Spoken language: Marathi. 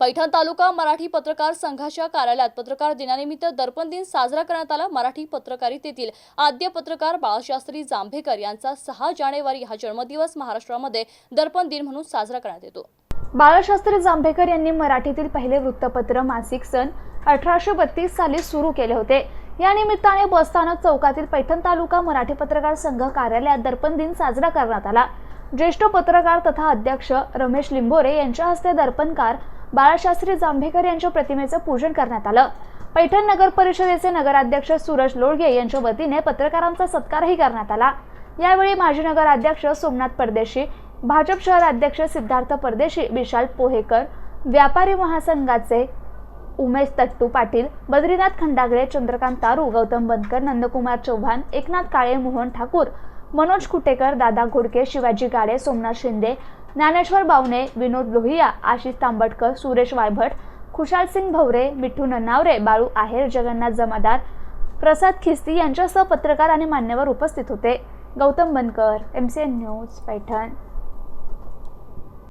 पैठण तालुका मराठी पत्रकार संघाच्या कार्यालयात पत्रकार दिनानिमित्त दर्पण दिन साजरा करण्यात आला. मराठी पत्रकारितेतील आद्य पत्रकार बाळशास्त्री जांभेकर यांचा सहा जानेवारी हा जन्मदिवस महाराष्ट्रामध्ये दर्पण दिन म्हणून साजरा करण्यात येतो. बाळशास्त्री जांभेकर यांनी मराठीतील पहिले वृत्तपत्र मासिक सन अठराशे बत्तीस साली सुरू केले होते. या निमित्ताने बसस्थानक चौकातील पैठण तालुका मराठी पत्रकार संघ कार्यालयात दर्पण दिन साजरा करण्यात आला. ज्येष्ठ पत्रकार तथा अध्यक्ष रमेश लिंबोरे यांच्या हस्ते दर्पणकार बाळशास्त्री जांभेकर यांच्या प्रतिमेचं पूजन करण्यात आलं. पैठण नगर परिषदेचे नगराध्यक्ष सूरज लोळगे यांच्या वतीने पत्रकारांचा सत्कारही करण्यात आला. यावेळी माजी नगराध्यक्ष सोमनाथ परदेशी भाजप शहर अध्यक्ष सिद्धार्थ परदेशी विशाल पोहेकर व्यापारी महासंघाचे उमेश तट्टू पाटील बद्रीनाथ खंडागळे चंद्रकांत तारू गौतम बनकर नंदकुमार चौहान एकनाथ काळे मोहन ठाकूर मनोज कुटेकर दादा घोडके शिवाजी गाडे सोमनाथ शिंदे ज्ञानेश्वर बावणे विनोद लोहिया आशिष तांबटकर सुरेश वायभट खुशाल सिंग भवरे मिठू नन्नावरे बाळू आहेर जगन्नाथ जमादार प्रसाद खिस्ती यांच्यासह पत्रकार आणि मान्यवर उपस्थित होते. Gautam Bankar M C N news Paithan.